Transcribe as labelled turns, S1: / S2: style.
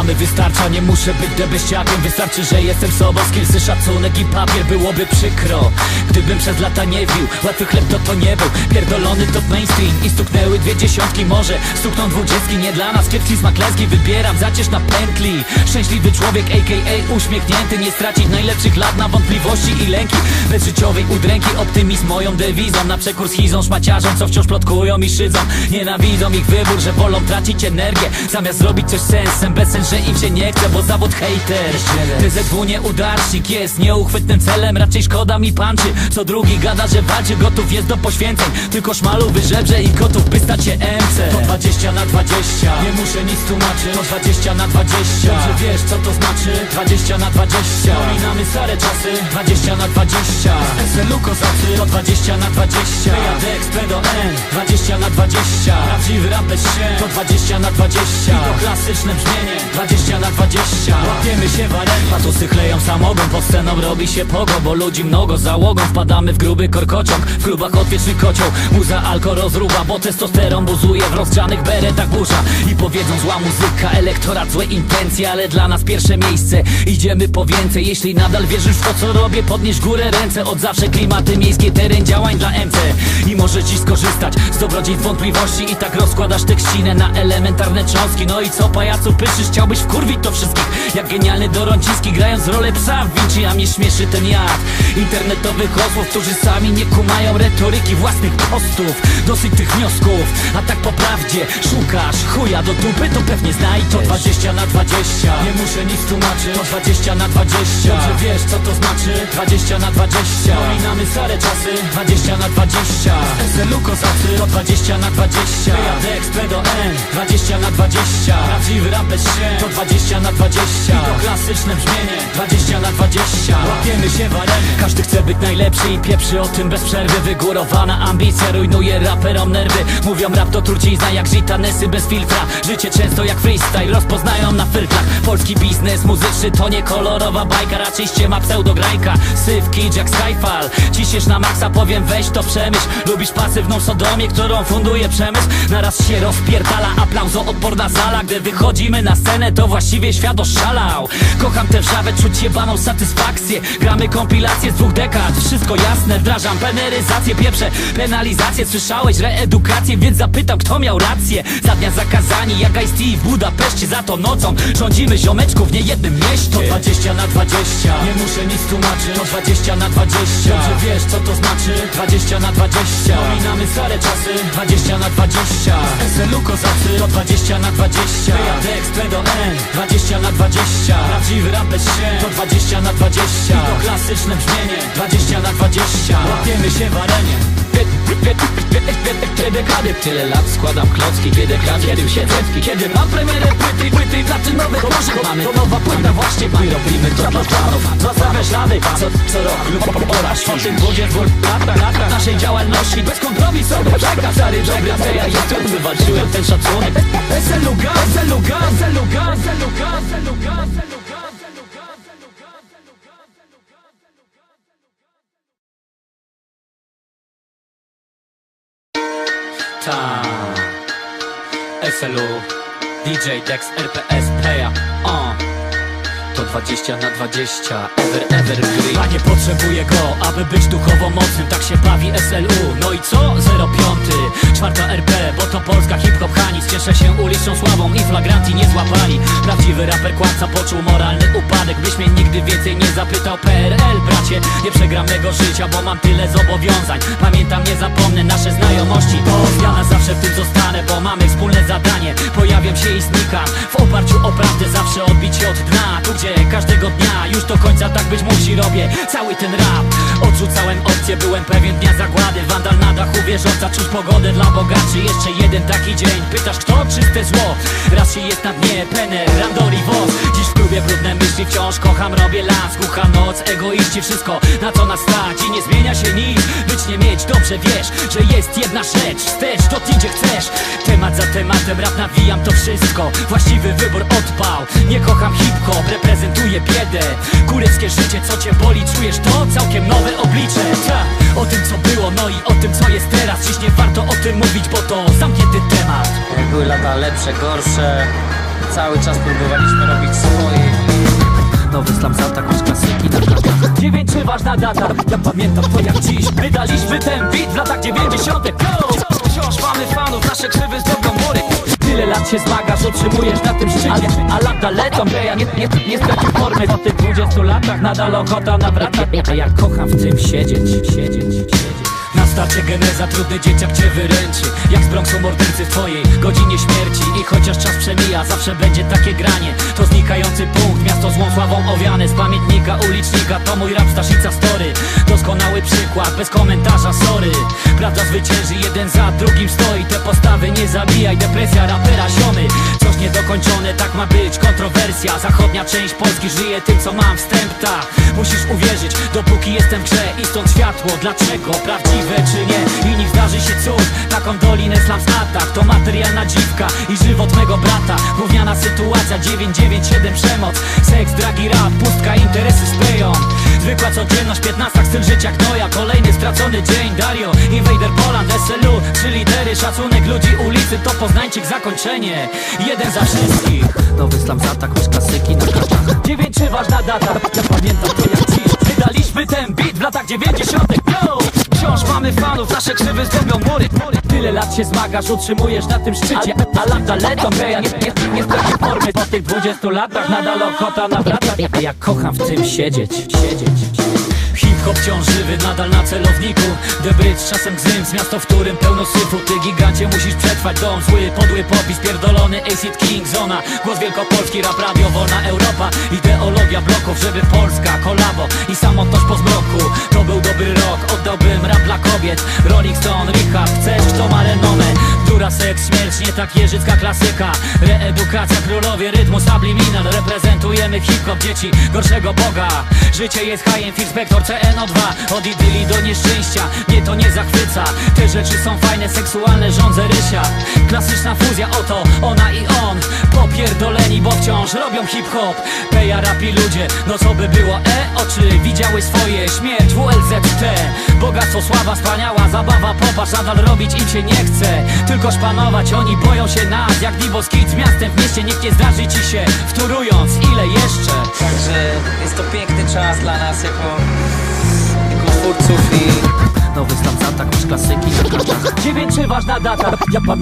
S1: mamy wystarcza Nie muszę być debeściakiem. Wystarczy, że jestem sobą Skillsy, szacunek i papier. Byłoby przykro Gdybym przez lata nie wił. Łatwy chleb to to nie był. Pierdolony top mainstream I stuknęły dwie dziesiątki. Może stukną dwudziestki Nie dla nas. Kiepski smak leski Wybieram zacież na pętli. Szczęśliwy człowiek a.k.a. uśmiechnięty Nie stracić najlepszych lat na wątpliwości i lęki. Bez życiowej udręki Optymizm moją dewizą. Na przekór schizą szmaciarzom Co wciąż plotkują i szydzą. Nienawidzą ich wybór, że wolą tracić energię. Zamiast zrobić coś sensem Bez sens, że im się nie chce Bo zawód hater TZW nie udarcik jest Nieuchwytnym celem Raczej szkoda mi panczy. Co drugi gada, że walczy Gotów jest do poświęceń. Tylko szmalu wyżebrze i gotów by stać się MC To 20 na 20 Nie muszę nic tłumaczyć. To 20 na 20 Dobrze wiesz co to znaczy. 20 na 20 Stare czasy. 20 na 20 SLU kozacy To 20 na 20 Jadę XP do N 20 na 20 Prawdziwy rap się To 20 na 20 I to klasyczne brzmienie 20 na 20 Łapiemy się w arenie Patusy chleją samogon Pod sceną robi się pogo Bo ludzi mnogo załogą Wpadamy w gruby korkociąg W klubach odwieczny kocioł. Muza alko rozruba Bo testosteron buzuje W rozgrzanych beretach burza. I powiedzą zła muzyka Elektorat złe intencje Ale dla nas pierwsze miejsce. Idziemy po więcej Jeśli nadal wierzysz w to co robię? Podnieś górę ręce. Od zawsze klimaty miejskie Teren działań dla MC I może ci skorzystać Z dobrodziejstw wątpliwości. I tak rozkładasz tekścinę Na elementarne cząstki No i co pajacu pyszysz Chciałbyś wkurwić to wszystkich. Jak genialny Doronciński Grając rolę psa w Vinci A mnie śmieszy ten jad. Internetowych osłów Którzy sami nie kumają retoryki własnych postów. Dosyć tych wniosków A tak po prawdzie Szukasz chuja do dupy? To pewnie znajdziesz To 20 na 20 Nie muszę nic tłumaczyć. To 20 na 20 Dobrze wiesz co to znaczy? 20 na 20 Pominamy stare czasy. 20 na 20 SLU kozacy To 20 na 20 Jadę XP do N. 20 na 20 Prawdziwy rap się To 20 na 20 I to klasyczne brzmienie. 20 na 20 Łapiemy się w arenie. Każdy chce być najlepszy i pieprzy o tym bez przerwy. Wygórowana ambicja rujnuje raperom nerwy. Mówią rap to trucizna jak gitanesy bez filtra. Życie często jak freestyle. Rozpoznają na filtrach. Polski biznes muzyczny to nie kolorowa bajka. Raczej ściema pseudograjka Syf, kidz jak Skyfall. Ciśniesz na maksa powiem weź to przemyśl. Lubisz pasywną sodomię, którą funduje przemysł? Naraz się rozpierdala aplauzo odporna sala. Gdy wychodzimy na scenę to właściwie świat oszalał. Kocham tę wrzawę, czuć jebaną satysfakcję. Gramy kompilacje z dwóch dekad. Wszystko jasne, wdrażam peneryzację. Pieprze penalizację, słyszałeś reedukację Więc zapytam kto miał rację. Za dnia zakazani jak Ice-T w Budapeszcie Za to nocą. Rządzimy ziomeczków w niejednym mieście. To 20 na 20 Nie muszę nic tłumaczyć. To 20 na 20 Dobrze wiesz co to znaczy? 20 na 20 Pominamy stare czasy. 20 na 20 SLU kozacy. To 20 na 20 Jadę XP do N. 20 na 20 Prawdziwy rap bez się. To 20 na 20 I to klasyczne brzmienie. 20 na 20 Łapiemy się w arenie Dekady, tyle lat składam klocki Dwie dekady, kiedy się zetki. Kiedy mam premierę płyty, płyty platynowe To może mamy, to nowa płyta właśnie My robimy to dla fanów. Zostawię ślady, co, co rok lub oraz O tym budzie dwóch lata, lata Naszej działalności. Bez kompromisowy przekaz Stary dobry, co ja jestem Wywalczyłem. Ten szacunek. SLUGA, SLUGA, SLUGA, SLUGA, SLUGA, SLUGA, SLU DJ Dex RPS Playa uh. To 20 na 20 Ever Ever Green. A nie potrzebuję go, aby być duchowo mocnym Tak się bawi SLU No i co? 05 Czwarta RP, bo to Polska hip-hop Hanis. Cieszę się uliczną sławą i flagranti nie złapali. Prawdziwy raper kłamca poczuł moralny upadek. Byś mnie nigdy więcej nie zapytał PRL bracie. Nie przegram mego życia, bo mam tyle zobowiązań. Pamiętam, nie zapomnę zawsze w tym zostanę, bo mamy wspólne zadanie Się i znikam W oparciu o prawdę zawsze odbić się od dna. Tu gdzie każdego dnia już do końca tak być musi robię Cały ten rap. Odrzucałem opcję, byłem pewien dnia zagłady. Wandal na dachu wieżowca, czuć pogodę dla bogaczy. Jeszcze jeden taki dzień, pytasz kto czyste zło? Raz się jest na dnie, pener, randor i Dziś w klubie brudne myśli wciąż kocham, robię las. Głucha noc, egoiści, wszystko na co nas stać. I nie zmienia się nic, być nie mieć, dobrze wiesz Że jest jedna rzecz, wstecz, to ty gdzie chcesz. Temat za tematem, rap nawijam to wszystko. Właściwy wybór odpał, nie kocham hip-hop Reprezentuję biedę, kureckie życie Co cię boli, czujesz to? Całkiem nowe oblicze. Ta, O tym co było, no i o tym co jest teraz. Dziś nie warto o tym mówić, bo to zamknięty temat.
S2: Były lata lepsze, gorsze cały czas próbowaliśmy robić swoje.
S1: Nowy slam za taką klasyki na klatach Dziewięć czy ważna data? Ja pamiętam to jak dziś. Wydaliśmy ten beat w latach dziewięćdziesiątych. Wciąż mamy fanów, nasze krzywy zdobią mury Tyle lat się zmagasz, utrzymujesz na tym szczycie. A lata lecą, że ja nie, nie, nie stracił formy. Po tych 20 latach nadal ochota nawraca A ja kocham w tym siedzieć, siedzieć, siedzieć. Na starcie geneza trudny dzieciak cię wyręczy. Jak z Bronxu mordercy w twojej godzinie śmierci. I chociaż czas przemija, zawsze będzie takie granie. To znikający punkt, miasto złą sławą owiane. Z pamiętnika ulicznika, to mój rap Staszica Story. Doskonały przykład, bez komentarza, sorry Prawda zwycięży, jeden za drugim stoi. Te postawy nie zabijaj, depresja rapera ziomy. Coś niedokończone, tak ma być, kontrowersja. Zachodnia część Polski żyje tym, co mam wstępta. Musisz uwierzyć, dopóki jestem w grze I stąd światło, dlaczego? Prawdziwe czy nie? I niech zdarzy się cud, taką dolinę slam atak To materialna dziwka i żywot mego brata. Gówniana sytuacja, 997 przemoc. Seks, dragi, rap, pustka, interesy speją Zwykła codzienność, 15 styl życia gnoja. Kolejny stracony dzień, Dario, Invader Poland, SLU Trzy lidery, szacunek ludzi ulicy To Poznańczyk, zakończenie. Jeden za wszystkich. Nowy slam za taką klasyki na kartach Dziewięć czy ważna data? Ja pamiętam to jak dziś. Wydaliśmy ten beat w latach 90 Yo! Wciąż mamy fanów, nasze krzywy zdobią mury Tyle lat się zmagasz, utrzymujesz na tym szczycie. A lata lecą, że ja nie, nie, nie stracił formy Po tych 20 latach nadal ochota nawracać A ja kocham w tym siedzieć, siedzieć, siedzieć. Hip-hop wciąż żywy, nadal na celowniku. The Bridge, czasem Gzyms, miasto, w którym pełno syfu. Ty gigancie musisz przetrwać dom, zły, podły popis Pierdolony Acid King, zona. Głos Wielkopolski, rap radio, wolna Europa. Ideologia bloków, żeby Polska, kolabo I samotność po zmroku. To był dobry rok, oddałbym rap dla kobiet. Rolling Stone, Richard, chcesz, kto ma renomę Dura, seks, śmierć, nie tak jeżycka klasyka. Reedukacja, królowie rytmu, subliminal Reprezentujemy hip-hop, dzieci gorszego Boga. Życie jest high-end, inspektor CNO2 Od idyli do nieszczęścia, mnie to nie zachwyca. Te rzeczy są fajne, seksualne, rządzę rysia. Klasyczna fuzja, oto ona i on Popierdoleni, bo wciąż robią hip-hop. Peja, rapi ludzie, no co by było, e? Oczy widziały swoje, śmierć, WLZT Bogactwo, sława, wspaniała zabawa, popatrz Nadal robić im się nie chce, tylko szpanować Oni boją się nas, jak Divos Kids Miastem w mieście nikt nie zdarzy ci się Wtórując, ile jeszcze?
S2: Także jest to piękny czas dla nas jako, jako twórców i
S1: Nowy stan za taką klasyki. Na kartach Dziewięć czy ważna data Ja pamiętam